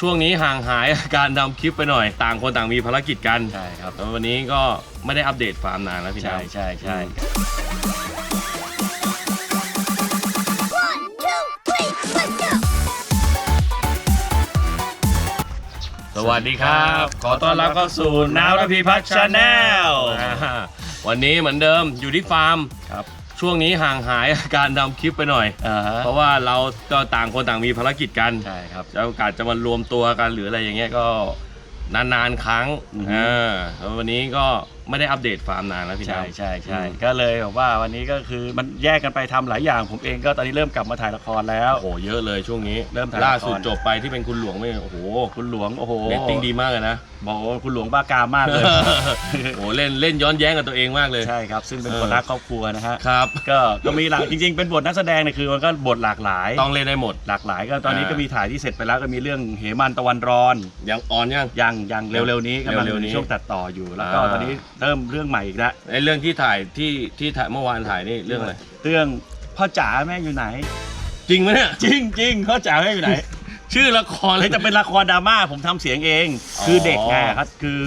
ช่วงนี้ห่างหายการทำคลิปไปหน่อย ต่างคนต่างมีภารกิจกันใช่ครับแล้ววันนี้ก็ไม่ได้อัปเดตฟาร์มนานแล้วพี่ใช่น้ำใช่ใช่ One, two, three, let's go! สวัสดีครับ ขอต้อนรับเข้าสู่น้ำระพีพัฒน์ชาแนลวันนี้เหมือนเดิมอยู่ที่ฟาร์ม ครับ ช่วงนี้ห่างหายการทำคลิปไปหน่อยอ่าฮะเพราะว่าเราก็ต่างคนต่างมีภารกิจกันใช่ครับแล้วโอกาสจะมารวมตัวกันหรืออะไรอย่างเงี้ยก็นานๆครั้งอือฮึอ่าแล้ววันนี้ก็ ไม่ได้อัปเดตฟาร์มนานแล้วพี่ใช่น้ำใช่ใช่อืม ก็เลยแบบว่าวันนี้ก็คือมันแยกกันไปทำหลายอย่าง ผมเองก็ตอนนี้เริ่มกลับมาถ่ายละครแล้ว โอ้โหเยอะเลยช่วงนี้เริ่มถ่ายล่าละครสุดจบไปที่เป็นคุณหลวงไม่โอ้โหคุณหลวงโอ้โหเรตติ้งดีมากเลยนะ บอกว่าคุณหลวงบ้ากามากเลย โอ้โหเล่นเล่นย้อนแย้งกับตัวเองมากเลย ใช่ครับ ซึ่งเป็นเออคนรักครอบครัวนะฮะครับ ก็ก็มีหลากจริง ๆ เป็นบทนักแสดงเนี่ยคือมันก็บทหลากหลาย ต้องเล่นได้หมด หลากหลายก็ตอนนี้อ่า ก็มีถ่ายที่เสร็จไปแล้วก็มีเรื่องเหมันตะวันร้อน ยังออนยัง ยังยังเร็วๆนี้กำลังเร็วๆนี้ในช่วงตัดต่ออยู่ แล้วก็อ่า ตอนนี้เริ่มเรื่องใหม่อีกแล้วไอเรื่องที่ถ่ายที่ที่ถ่ายเมื่อวานถ่ายนี่เรื่องอะไร เรื่องพ่อจ๋าแม่อยู่ไหน จริงไหมเนี่ย จริงจริงพ่อจ๋าแม่อยู่ไหน ชื่อละครเลเฮ้ยยแต่เป็นละครดราม่าผมทำเสียงเองอ๋อคือเด็กไงครับคือ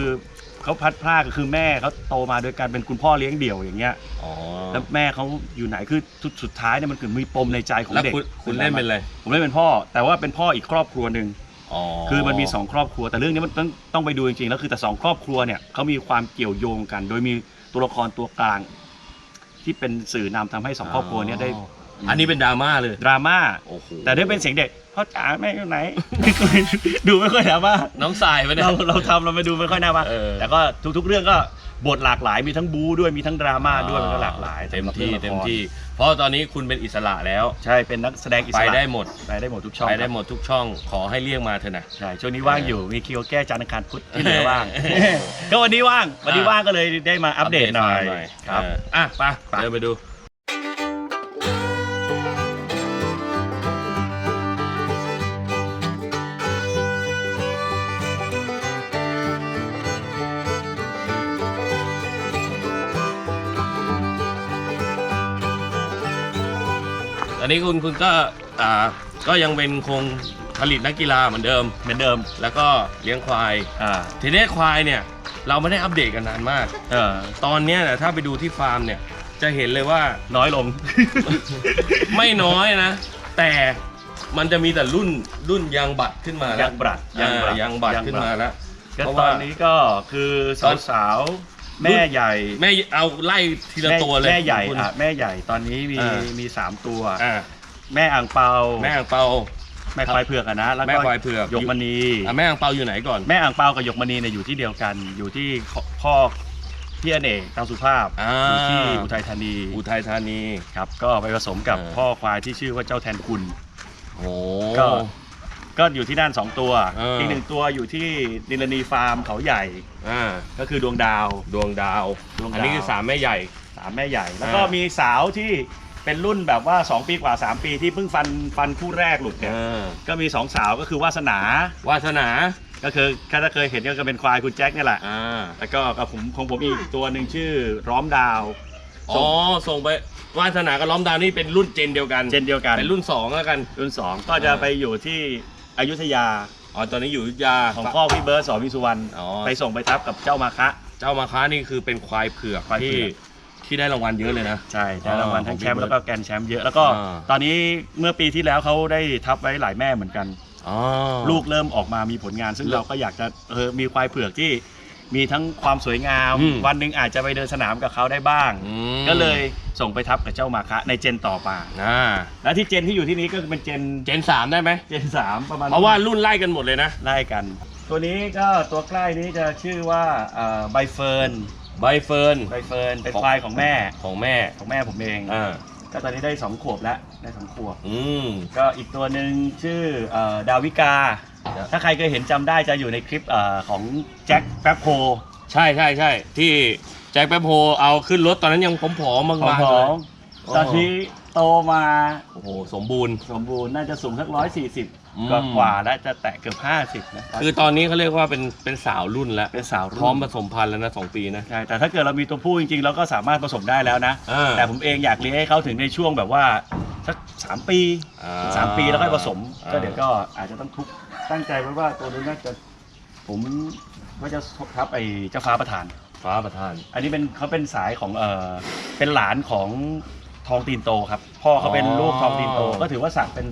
เขาพัดพรากคือแม่เขาโตมาโดยการเป็นคุณพ่อเลี้ยงเดี่ยวอย่างเงี้ยอ๋อแล้วแม่เขาอยู่ไหนคือสุดสุดท้ายเนี่ยมันคือมีปมในใจของแล้วเด็กคุณคุณเล่นเป็นอะไรผมเล่นเป็นพ่อ แต่ว่าเป็นพ่ออีกครอบครัวหนึ่ง อ๋อคือมันมีสองครอบครัวแต่เรื่องนี้มันต้องต้องไปดูจริงๆแล้วคือแต่สองครอบครัวเนี่ยเขามีความเกี่ยวโยงกัน โดยมีตัวละครตัวกลาง ที่เป็นสื่อนำทำให้สองครอบครัวเนี่ยได้อันนี้เป็นดราม่าเลยดราม่าโอ้โหแต่ได้เป็นเสียงเด็กพ่อจ๋าแม่อยู่ไหนดูไม่ค่อยดราม่า น้องสายไปเนี่ย เราเราทำเราไม่ดูไม่ค่อยน่ามาเออ แต่ก็ทุกๆเรื่องก็ บทหลากหลายมีทั้งบู๊ด้วยมีทั้งดราม่าด้วยมันก็หลากหลายเต็มสำหรับที่รื่องละครเต็มที่ เพราะตอนนี้คุณเป็นอิสระแล้ว ใช่เป็นนักแสดงอิสไประได้หมด ไปได้หมดทุกช่องไปได้ครับหมดทุกช่องขอให้เรียกมาเถอะนะ ใช่ช่วงนี้ว่างอยู่มีคิวแก้จันทร์อังคารพุธที่เหลือว่าง ก็วันนี้ว่างวันนี้ว่างก็เลยได้มาอัปเดตหน่อยครับอะไปเดินไปดู อันนี้คุณคุณก็อ่าก็ยังเป็นคงผลิตนักกีฬาเหมือนเดิม เหมือนเดิม แล้วก็เลี้ยงควาย อ่าทีนี้ควายเนี่ยเราไม่ได้อัปเดตกันนานมาก เออตอนเนี้ยนะถ้าไปดูที่ฟาร์มเนี่ยจะเห็นเลยว่า น้อยลง ไม่น้อยนะ แต่มันจะมีแต่รุ่นรุ่นยางบัตรขึ้นมาแล้ยัวงบรัดอ่าบรัดยางบัตรขึ้นมาแล้ว ก็เพราะตว่า อนนี้ก็คือสาวสาวๆ แม่ใหญ่แม่เอาไล่ทีละแม่ตัวเลยแม่ใหญ่คุณอะแม่ใหญ่ตอนนี้มีอ่ามีสามตัวอ่าแม่อ่างเปาแม่อ่างเปาแม่ควายเผือกอะนะแล้วก็แม่ควายเผือกหยกมณีอะแม่อ่างเปาอยู่ไหนก่อนแม่อ่างเปากับหยกมณีเนี่ยอยู่ที่เดียวกันอยู่ที่พ่อพี่อเนกตังสุภาพอ่าอยู่ที่อุทัยธานี อุทัยธานีครับ ก็ไปผสมกับเออพ่อควายที่ชื่อว่าเจ้าแทนคุณโอ้ก็ ก็อยู่ที่นั่นสองตัวเอออี กหนึ่งตัวอยู่ที่นิลนีฟาร์มเขาใหญ่ อ่าก็คือดวงดาว ดวงดาว ดวงดาว อันนี้คือสามแม่ใหญ่ สามแม่ใหญ่ แล้วก็อ่ามี มีสาวที่เป็นรุ่นแบบว่า 2 ปีกว่า 3 ปีที่เพิ่งฟันฟันคู่แรกหลุดเนี่ยอ่าก็มี 2 สาวก็คือวาสนาวาสนา ก็คือถ้าเคยเห็นก็เป็นควายคุณแจ็คเนี่ยแหละ อ่า แล้วก็กับผมของผมอีกตัวหนึ่งชื่อร้อมดาวอ๋อ ส่งไป วาสนากับล้อมดาวนี่เป็นรุ่นเจนเดียวกัน เช่นเดียวกัน เป็นรุ่นสองแล้วกัน รุ่น 2 ก็จะไปอยู่ที่ อยุธยา อ๋อตอนนี้อยู่อยุธยา ของพ่อพี่เบิร์ดสอนวิสุวรรณอ๋อ ไปส่งไปทับกับเจ้ามาคะ เจ้ามาค้านี่คือเป็นควายเผือกควายเผืที่อก ที่ได้รางวัลเยอะเลยนะ ใช่ได้รางวัลทั้งแชมป์ของพี่แล้วก็แกรนด์แชมป์เยอะแล้วก็อ่า ตอนนี้เมื่อปีที่แล้วเขาได้ทับไว้หลายแม่เหมือนกัน อ๋อ ลูกเริ่มออกมามีผลงานซึ่งเลิกเราก็อยากจะเออมีควายเผือกที่ มีทั้งความสวยงาม อืม วันหนึ่งอาจจะไปเดินสนามกับเขาได้บ้าง อืมก็เลยส่งไปทับกับเจ้ามาคะในเจนต่อมาอ่าและที่เจนที่อยู่ที่นี้ก็เป็นเจนเจนสามได้ไหมเจนสามประมาณ เพราะว่ารุ่นไล่กันหมดเลยนะไล่กัน ตัวนี้ก็ตัวใกล้นี้จะชื่อว่าเอ่อใบเฟิร์น ใบเฟิร์นใบเฟิร์นเป็นของควายของแม่ ของแม่ของแม่ผมเอง อ่าก็ตอนนี้ได้สองขวบแล้ว ได้สองขวบ อืมก็อีกตัวหนึ่งชื่อเอ่อดาวิกาครับ ถ้าใครเคยเห็นจำได้จะอยู่ในคลิปเอ่อของแจ็คแป๊บโฮใช่ใช่ใช่ที่แจ็คแป๊บโฮเอาขึ้นรถตอนนั้นยังผอมๆของมากๆผเลอยมตอนที่โตมาโอ้โหสมบูรณ์ สมบูรณ์น่าจะสูงสักร้อยสี่สิบอืม กว่ากว่าและจะแตะเกือบห้าสิบนะคือตอนนี้เขาเรียกว่าเป็นเป็นสาวรุ่นแล้วเป็นสาวพร้อมผรุ่นสมพันธุ์แล้วนะสองปีนะใช่แต่ถ้าเกิดเรามีตัวผู้จริงๆ เราก็สามารถผสมได้แล้วนะ อ่าแต่ผมเองอยากเลี้ยงให้เขาถึงในช่วงแบบว่าสักสามปีอ่าสามปีแล้วค่อยผสมอ่าก็เดี๋ยวก็อาจจะต้องทุบ ตั้งใจไว้ว่าตัวนู้นน่าจะผมว่าจะทับไอ้เจ้าฟ้าประธาน ฟ้าประธาน อันนี้เป็นเขาเป็นสายของเออเป็นหลานของทองตีนโตครับ พ่อเขาเป็นอ๋อลูกทองตีนโต ก็ถือว่าศักดิ์เป็น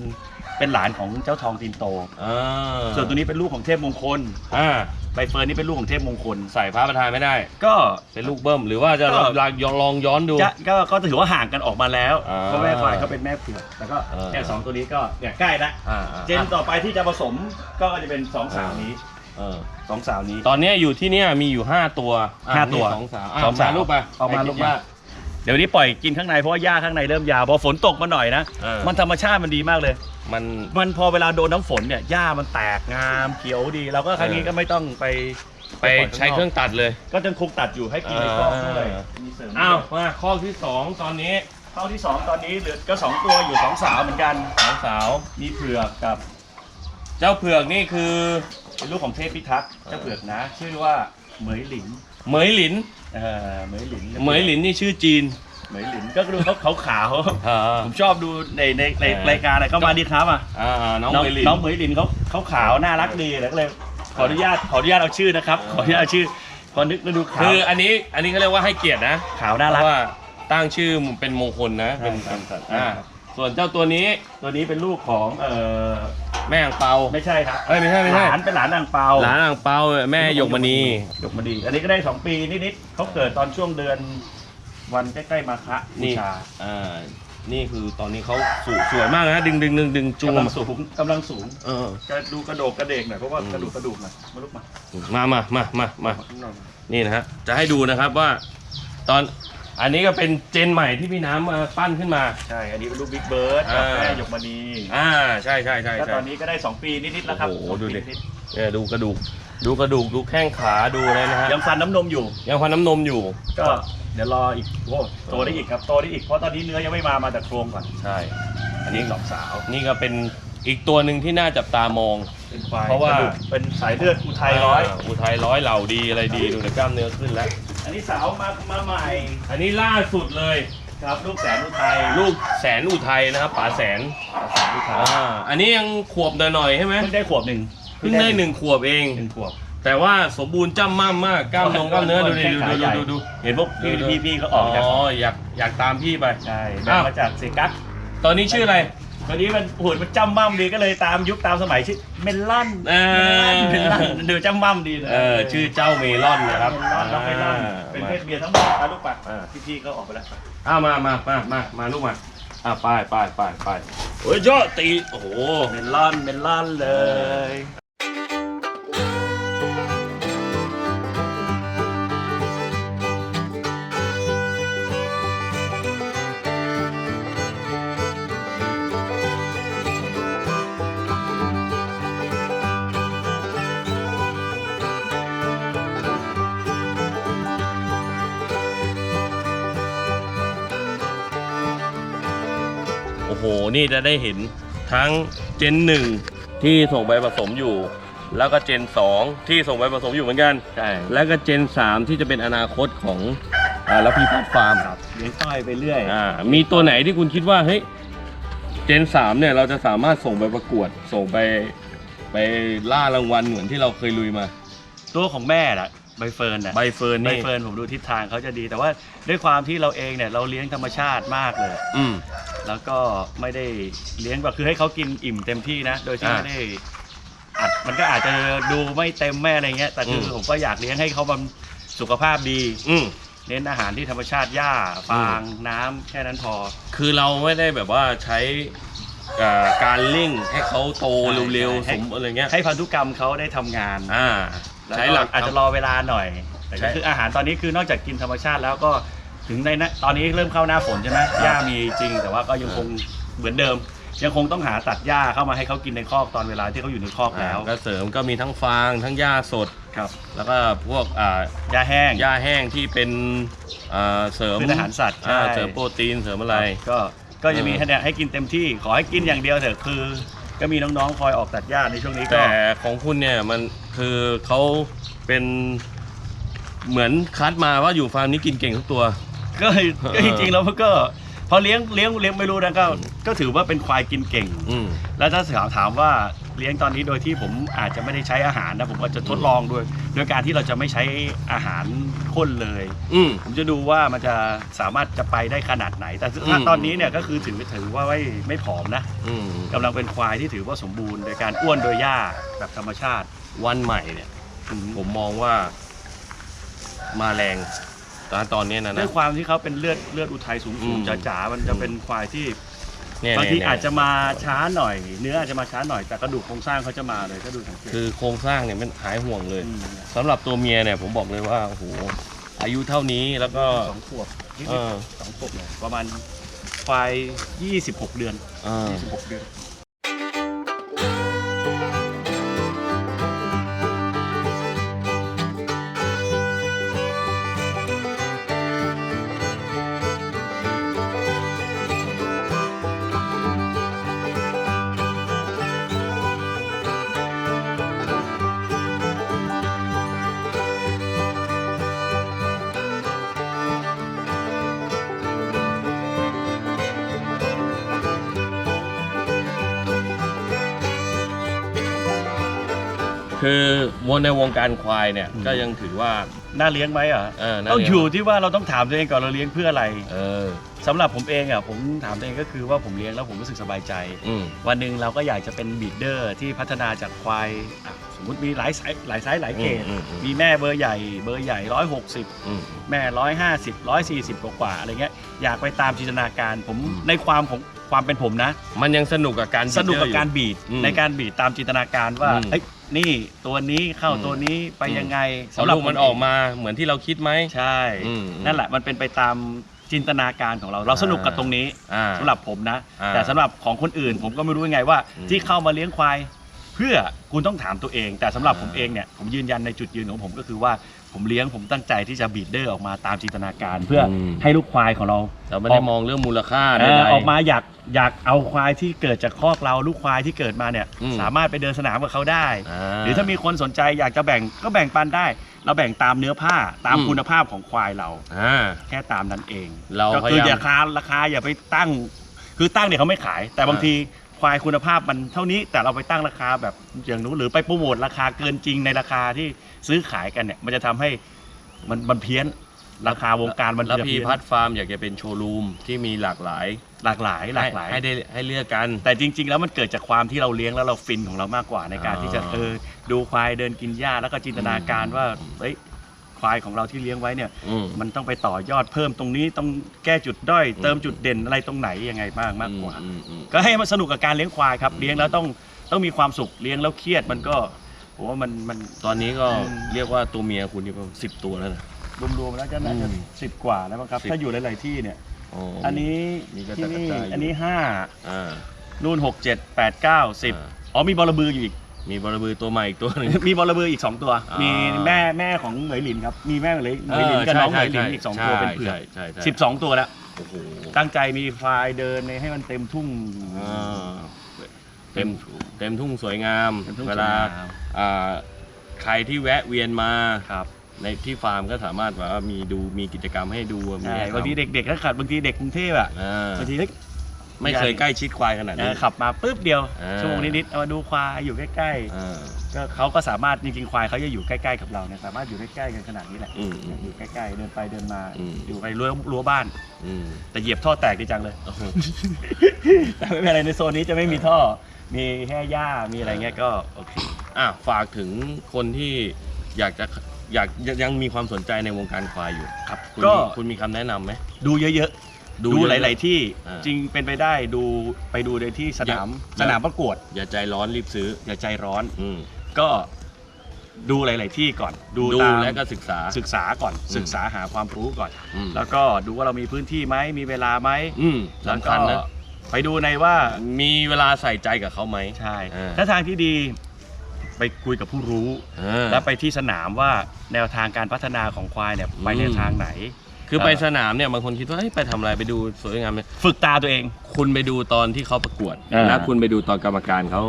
เป็นหลานของเจ้าทองตีนโต อ่าส่วนตัวนี้เป็นลูกของเทพมงคลอ่าใบเฟิร์นนี่เป็นลูกของเทพมงคล ใส่ฟ้าประธานไม่ได้ ก็ เป็นลูกเบิ้มหรือว่าจะก็ลองลองย้อนดู จะก็ก็ถือว่าห่างกันออกมาแล้วอ่าเพราะแม่ควายเขาเป็นแม่เผือกแต่ก็อ่าแค่สองตัวนี้ก็เนี่ยใกล้ละอ่าอ่าเจนต่อไปที่จะผสมก็จะเป็นสองสาวนี้เออสองสาวนี้ ตอนเนี้ยอยู่ที่เนี่ยมีอยู่5ตัวอะห้าตัวนี่สองสาวะสองสาวมลูกไปเอามาให้ลูกคิดมาย เดี๋ยวนี้ปล่อยกินข้างในเพราะว่าหญ้าข้างในเริ่มยาวพอฝนตกมาหน่อยนะ เออ มันธรรมชาติมันดีมากเลย มัน มันพอเวลาโดนน้ำฝนเนี่ยหญ้ามันแตกงามเขียวดีเราก็ครั้งนี้ก็ไม่ต้องไปไปใช้เครื่องตัดเลย ก็จะคงตัดอยู่ให้กินในคอกด้วยอ่า มีเสริมอ้าวมาข้อที่2ตอนนี้เข้าที่สองตอนนี้เหลือก็สองตัวอยู่สองสาวเหมือนกันสองสาวมีเผือกกับเจ้าเผือกนี่คือเป็นลูกของเทพพิทักษ์เจ้าเผือกนะ ชื่อว่าเหมยหลินเหมยหลิน เออเหมยหลินเหมยหลินนี่ชื่อจีน เหมยหลินก็ดูเขาขาวๆอ่าผมชอบดูในในในเออรายการอะไรเข้ามาดีครับอะอ่าน้องน้องเหมยหลินน้องเหมยหลินเขาเขาขาวน่ารักดีแล้วก็เลยขออนุญาตขออนุญาตเอาชื่อนะครับ ขออนุญาตเอาชื่อพอนึกแล้วดูขาวคืออันนี้อันนี้เขาเรียกว่าให้เกียรตินะขาวน่ารักเพะว่าตั้งชื่อเป็นมงคลนะเป็นใช่ครับเป็นอ่าส่วนเจ้าตัวนี้ตัวนี้เป็นลูกของเออ แม่อ่างเปาไม่ใช่ครับเอ้ยไม่ใช่ไม่ใช่ หลานเป็นหลานนางเปาหลานอ่างเปาแม่หยกมณีหยกมณีอันนี้ก็ได้สองปีนิดๆเขาเกิดตอนช่วงเดือน วันใกล้ๆมาฆะบูนี่ชาอ่านี่คือตอนนี้เขาสวยสวยมากนะดึงดึงดึงดึงจูงกำลังมาสูงกำลังสูงเออก็ดูกระโดกกระเดกหน่อยเพราะว่าอืมกระดูกกระดูกหน่อยมาลุกมามามามามามานี่นะฮะจะให้ดูนะครับว่าตอน อันนี้ก็เป็นเจนใหม่ที่พี่น้ำมาปั้นขึ้นมา ใช่ อันนี้เป็นลูกบิ๊กเบิร์ดกับอ่าแม่หยกมณีอ่าใช่ใช่ใช่ก็ใช่ ตอนนี้ก็ได้สองปีนิดๆแล้วครับโอ้โหสองดูปีดินิดเนี่ยดูกระดูก ดูกระดูกดูแข้งขาดูเลยนะฮะ ๆยังฟันน้ำนมอยู่ ยังพันน้ำนมอยู่ ก็เดี๋ยวรออีกโอ้โตได้อีกครับโตได้อีกเพราะตอนนี้เนื้อยังไม่มามาแต่โครงก่อนใช่ อันนี้สองสาว นี่ก็เป็นอีกตัวหนึ่งที่น่าจับตามอง เป็นควายเพราะว่า กดูกเป็นสายเลือดอุทัยร้อยาอุทัยร้อยเหล่าดีอะไรดีดูแต่กล้ามเนื้อขึ้นแล้ว อันนี้สาวมามาใหม่ อันนี้ล่าสุดเลยครับลูกแสนอุทัยลูกแสนอุทัยนะครับป๋าแสนแสนอุทัยอ่าอันนี้ยังขวบหน่อยๆใช่ไหมเพิ่งได้ขวบหนึ่งเพิ่งได้หนึ่งขวบเอง หนึ่งขวบ แต่ว่าสมบูรณ์จ้ำม่ำมากกล้ามนงกล้ามเนื้อดูดิแข้งดูขาดูใหญ่ดูดูเห็นพวกพี่ดูพี่พี่เขาออ๋อกจากออยากอยากตามพี่ไป ใช่แบ่อ้างวมาจากเซกัสตอนนี้ชื่ออะไร ตอนนี้มันโอ้โหมันจำมั่มดีก็เลยตามยุคตามสมัยชื่อเมลอนเออ เมลอนดูจำมั่มดีเลยเออชื่อเจ้าเมลอนนะครับเมลอนน้องเมลอนอ่าเป็นมาเพศเมียทั้งหมดนะลูกปัดอ่าพี่พี่ๆก็ออกไปแล้วอ้ามามามามามาลูกมาอ่าไปไปไปไปโอ้ยเจ้าตีโอ้โหเมลอนเมลอนเลย นี่จะได้เห็นทั้งเจนหนึ่งที่ส่งไปผสมอยู่ แล้วก็เจนสองที่ส่งไปผสมอยู่เหมือนกัน ใช่แล้วก็เจนสามที่จะเป็นอนาคตของอ่าแล้วพีพัฒฟาร์มครับเลี้ยงต้อยไปเรื่อยอ่ามีตัวไหนที่คุณคิดว่าเฮ้ยเจนสามเนี่ยเราจะสามารถส่งไปประกวดส่งไปไปล่ารางวัลเหมือนที่เราเคยลุยมา ตัวของแม่น่ะ ใบเฟิร์นน่ะใบเฟิร์นใบนี่เฟิร์นผมดูทิศทางเขาจะดี แต่ว่าด้วยความที่เราเองเนี่ยเราเลี้ยงธรรมชาติมากเลย อืม แล้วก็ไม่ได้เลี้ยงแบบคือให้เขากินอิ่มเต็มที่นะ โดยที่อ่าไม่ได้อัดมันก็อาจจะดูไม่เต็มแม่อะไรเงี้ย แต่คืออม ผมก็อยากเลี้ยงให้เขามันสุขภาพดี อืม เน้นอาหารที่ธรรมชาติหญ้าฟางน้ำแค่นั้นพอ คือเราไม่ได้แบบว่าใช้อ่าการเร่งให้เขาโตเร็วใช่ๆสมอะไรเงี้ยให้พันธุกรรมเขาได้ทำงาน อ่าแล้ว ใช้ก็หลักอาจจะรอเวลาหน่อย แต่ใช่ก็คืออาหารตอนนี้คือนอกจากกินธรรมชาติแล้วก็ถึงในนะตอนนี้เริ่มเข้าหน้าฝนใช่ไหมหญ้ามีจริง แต่ว่าก็ยังคงเหมือนเดิม ยังคงต้องหาตัดหญ้าเข้ามาให้เขากินในคอกตอนเวลาที่เขาอยู่ในคอกอ่าแล้วก็เสริมก็มีทั้งฟางทั้งหญ้าสด ครับแล้วก็พวกอ่าหญ้าแห้ง หญ้าแห้งที่เป็นอ่าเสริมเป็นอาหารสัตว์อ่าใช่ เสริมโปรตีนเสริมอะไร ก็ก็จะมีเออให้เนี่ยให้กินเต็มที่ขอให้กินอย่างเดียวเถอะคือ ก็มีน้องๆคอยออกตัดหญ้าในช่วงนี้ก็ แต่ของคุณเนี่ยมัน คือเขาเป็นเหมือนคัดมาว่าอยู่ฟาร์มนี้กินเก่งทุกตัว ก็ก็จริงๆแล้วมันก็พอเลี้ยงเลี้ยงเลี้ยงไม่รู้นะก็ก็ถือว่าเป็นควายกินเก่ง อืม แล้วถ้าถามถามว่าเลี้ยงตอนนี้โดยที่ผมอาจจะไม่ได้ใช้อาหารนะผมก็จะทดลองด้วยโดยการที่เราจะไม่ใช้อาหารข้นเลย อืม ผมจะดูว่ามันจะสามารถจะไปได้ขนาดไหน แต่ถ้าอืม ตอนนี้เนี่ยก็คือถือถือว่าไม่ไม่ผอมนะอืม กำลังเป็นควายที่ถือว่าสมบูรณ์โดยการอ้วนโดยหญ้าแบบธรรมชาติ วันใหม่เนี่ย ผมมองว่ามาแรงตอนตอนนี้นะด้วนะ ยความที่เขาเป็นเลือดเลือดอุทัยสูงอืมๆจ๋าๆมันจะเป็นควายที่เนี่ยบางทีเนี่ยอาจจะมาช้าหน่อย เนื้ออาจจะมาช้าหน่อยแต่กระดูกโครงสร้างเขาจะมาเลยก็ดูสังเกตคือโครงสร้างเนี่ยมันหายห่วงเลยมสำหรับตัวเมียเนี่ย ผมบอกเลยว่าโอ้โหอายุเท่านี้แล้วก็ สองขวบนิดเออๆสองขวบเนี่ยประมาณควาย26เดือนเออ26เดือน คือวนในวงการควายเนี่ยอืมก็ยังถือว่า น่าเลี้ยงไหมอะเออน่าต้องเลี้ยง อยู่ที่ว่าเราต้องถามตัวเองก่อนเราเลี้ยงเพื่ออะไรเออ สำหรับผมเองอะผมถามตัวเองก็คือว่าผมเลี้ยงแล้วผมรู้สึกสบายใจ อืม วันหนึ่งเราก็อยากจะเป็นบีดเดอร์ที่พัฒนาจากควายอะสมมติมีหลายไซส์หลายไซส์หลายเกรดอืมอืม มีแม่เบอร์ใหญ่เบอร์ใหญ่160อืม แม่150 140กว่าๆอะไรเงี้ยอยากไปตามจินตนาการผมอืม ในความของความเป็นผมนะ มันยังสนุกกับการ สนุกกับการบีบีดอืมในการบีดตามจินตนาการว่าอืม เอ้ย นี่ตัวนี้เข้าอืมตัวนี้ไปยังไงสำหรับมันออกมาเหมือนที่เราคิดไหมใช่อืมนั่นแหละมันเป็นไปตามจินตนาการของเราเราสนุกกับตรงนี้อ่าสำหรับผมนะอ่าแต่สำหรับของคนอื่น ผมก็ไม่รู้ยังไงว่าอืมที่เข้ามาเลี้ยงควายเพื่อคุณต้องถามตัวเอง แต่สำหรับอ่าผมเองเนี่ยผมยืนยันในจุดยืนของผมก็คือว่า ผมเลี้ยงผมตั้งใจที่จะบีดเดอร์ออกมาตามจินตนาการ เพื่ออม ให้ลูกควายของเรา เราไม่ได้มองเรื่องมูลค่าเอใดอๆออกมาอยากอยากเอาควายที่เกิดจากคอกเราลูกควายที่เกิดมาเนี่ยอืม สามารถไปเดินสนามกับเขาได้อ่ หรือถ้ามีคนสนใจอยากจะแบ่งก็แบ่งปันได้ เราแบ่งตามเนื้อผ้าตามอืม คุณภาพของควายเรา อ่า แค่ตามนั้นเองเราก็พยายามคืออย่าคาราคาอย่าไปตั้ง คือตั้งเนี่ยเขาไม่ขาย แต่บางอ่าที ควายคุณภาพมันเท่านี้แต่เราไปตั้งราคาแบบอย่างนู้นหรือไปโปรโมทราคาเกินจริงในราคาที่ซื้อขายกันเนี่ย มันจะทำให้มันมันเพี้ยนราคาวงการมันแล้วจะพีเพี้ยนพัฒฟาร์มอยากจะเป็นโชว์รูมที่มีหลากหลายหลากหลายหลากหลายให้ให้ได้ให้เลือกกัน แต่จริง ๆ แล้วมันเกิดจากความที่เราเลี้ยงแล้วเราฟินของเรามากกว่าในการอ่าที่จะเออดูควายเดินกินหญ้าแล้วก็จินตนาการว่าเฮ้ย ควายของเราที่เลี้ยงไว้เนี่ย อืม มันต้องไปต่อยอดเพิ่มตรงนี้ต้องแก้จุดด้อย เติมจุดเด่นอะไรตรงไหนยังไงบ้างมากกว่าอืมอืม ก็ให้มันสนุกกับการเลี้ยงควายครับ เลี้ยงแล้วต้องต้องมีความสุขเลี้ยงแล้วเครียดมันก็ผมว่ามันมัน ตอนนี้ก็อืม เรียกว่าตัวเมียคุณนี่ประมาณสิบตัวแล้วนะ รวมๆแล้วก็น่าจะอืมสิบกว่าแล้วมั้งครับสิบถ้าอยู่หลายๆที่เนี่ยอ๋อออันนี้มีกระที่จัดกระนี่จายอยู่ อันนี้ห้าอ่า นู่นหกเจ็ดแปดเก้าสิบอ่า อ๋อมีบอระบืออยู่อีก มีบอลบือตัวใหม่อีกตัวหนึ่ง มีบอระบืออีก 2 ตัว อ่ามี มีแม่แม่ของเหมยหลินครับ มีแม่เหมยเหมยหลินกับน้องเหมยหลินอีก2ตัวเป็นเผือกใช่ใช่ใช่สิบสองตัวแล้ว โอ้โหตั้งใจมีไฟล์เดินในให้มันเต็มทุ่ง อ่าเต็มเต็มทุ่งสวยงาม เต็มทุ่งเวลาสวยงามอ่าใครที่แวะเวียนมาครับในที่ฟาร์มก็สามารถแบบว่ามีดูมีกิจกรรมให้ดูมีใช่ให้ทำบางทีเด็กๆก็ขัดบางทีเด็กกรุงเทพอะอ่าบางทีเฮ้ย ไม่เคยใกล้ชิดควายขนาดเอนี้อขับมาปุ๊บเดียวอ่า ชั่วโมงนิดๆเอามาดูควายอยู่ใกล้อ่าๆก็เขาก็สามารถจริงๆควายเขาจะอยู่ใกล้ๆกับเราเนี่ยสามารถอยู่ใกล้ๆกันขนาดนี้แหละอืมอืมอยู่ใกล้ๆเดินไปเดินมาอืม อยู่ไปรั้วรั้วบ้าน อืม แต่เหยียบท่อแตกดีจังเลยโอ้โหแต่ไม่เป็นไรในโซนนี้จะไม่มีท่อ มีแค่หญ้า มีอะไรเงี้ยก็โอเค อะฝากถึงคนที่อยากจะอยากยังมีความสนใจในวงการควายอยู่ครับคุณก็ มีคุณมีคำแนะนำไหม ดูเยอะ ๆดูเอะๆหลาย ๆ ที่อ่าจริงเป็นไปได้ดูไปดูในที่สนามอย่าสนามประกวด อย่าใจร้อนรีบซื้อ อย่าใจร้อน อืมก็ดูหลาย ๆ ที่ก่อน ดูดูตามและก็ศึกษา ศึกษาก่อน อืม ศึกษาหาความรู้ก่อน อืมแล้วก็ดูว่าเรามีพื้นที่ไหมมีเวลาไหมอืมแล้วสำก็คัญนะไปดูในว่า มีเวลาใส่ใจกับเขาไหม ใช่อ่า ถ้าทางที่ดีไปคุยกับผู้รู้ อ่า แล้วไปที่สนามว่าแนวทางการพัฒนาของควายเนี่ยไปในอืมทางไหน คือไปสนามเนี่ยบางคนคิดว่าเฮ้ยไปทำอะไรไปดูสวยงามเนี่ยฝึกตาตัวเอง คุณไปดูตอนที่เขาประกวดอ่า แล้วคุณไปดูตอนกรรมการเขา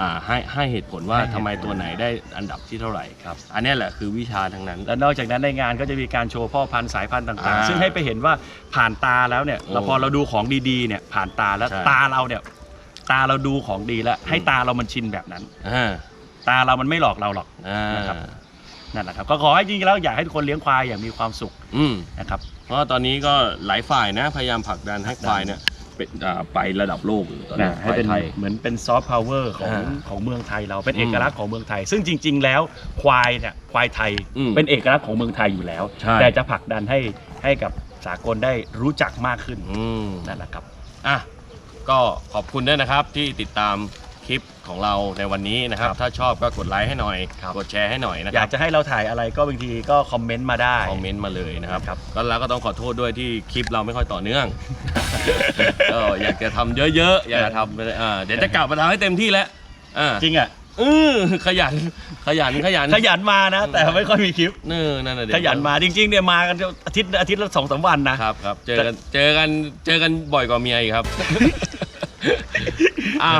อ่าให้ให้เหตุผลว่าให้เหตุผล ทำไมตัวไหนได้อันดับที่เท่าไหร่ครับ อันเนี้ยแหละคือวิชาทั้งนั้น แล้วนอกจากนั้นในงานก็จะมีการโชว์พ่อพันธุ์สายพันธุ์ต่างอ่าๆซึ่งให้ไปเห็นว่าผ่านตาแล้วเนี่ยโอ้เราพอเราดูของดีๆเนี่ยผ่านตาแล้วใช่ ตาเราเนี่ยตาเราดูของดีแล้วให้ตาเรามันชินแบบนั้น อ่าตาเรามันไม่หลอกเราหรอก อ่านะครับ นั่นแหละครับก็ขอให้จริงๆแล้วอยากให้ทุกคนเลี้ยงควายอย่างมีความสุขอืมนะครับ เพราะว่าตอนนี้ก็หลายฝ่ายนะ พยายามผลักดันให้ควายเนี่ยเป็นอ่าไประดับโลกอยู่ตอนนี้นะให้เป็นควายไทย เหมือนเป็นซอฟต์พาวเวอร์ของอ่าของเมืองไทยเราเป็นอืมเอกลักษณ์ของเมืองไทย ซึ่งจริง ๆ แล้วควายเนี่ยควายไทยอืมเป็นเอกลักษณ์ของเมืองไทยอยู่แล้ว ใช่ แต่จะผลักดันให้ให้กับสากลได้รู้จักมากขึ้นอืม นั่นแหละครับ อะ ก็ขอบคุณด้วยนะครับที่ติดตามคลิป ของเราในวันนี้นะครับครับ ถ้าชอบก็กดไลค์ให้หน่อยครับกดแชร์ให้หน่อยนะคอยารักบจะให้เราถ่ายอะไรก็บางทีก็คอมเมนต์มาได้ คอมเมนต์มาเลยนะครับครับ ก็แล้วก็ต้องขอโทษด้วยที่คลิปเราไม่ค่อยต่อเนื่อง ก็อยากจะทำเยอะๆ อยากจะทำไปเลยอ่าเดี๋ยวจะกลับมาทำให้เต็มที่แล้วอ่าจริงอะเออขยัน ขยัน ขยันขยันมานะ แต่ไม่ค่อยมีคลิปเออนั่นน่ะเดี๋วขยันมาจริง ๆเนี่ยมากันอาทิตย์อาทิตย์ละสองสามวันนะ ครับครับ เจอกัน เจอกัน เจอกันบ่อยกว่าเมียอีกครับ อะ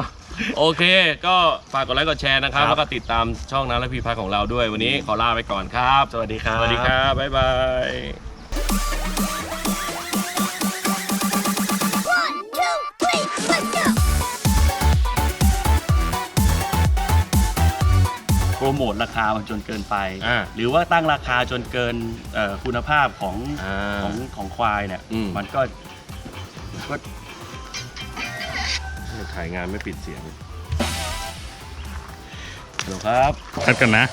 โอเค ก็ฝากกดไลค์กดแชร์นะครับครับ แล้วก็ติดตามช่องน้ำและพีพักของเราด้วย วันนี้ขอลาไปก่อนครับ สวัสดีครับ สวัสดีครับ บ๊ายบาย One, two, three, let's go! โปรโมทราคามันจนเกินไปอ่าหรือว่าตั้งราคาจนเกินเอ่อคุณภาพของอ่าของของควายเนี่ยอืมมันก็ก็ ถ่ายงานไม่ปิดเสียงเดี๋ยวครับ คัดกันนะ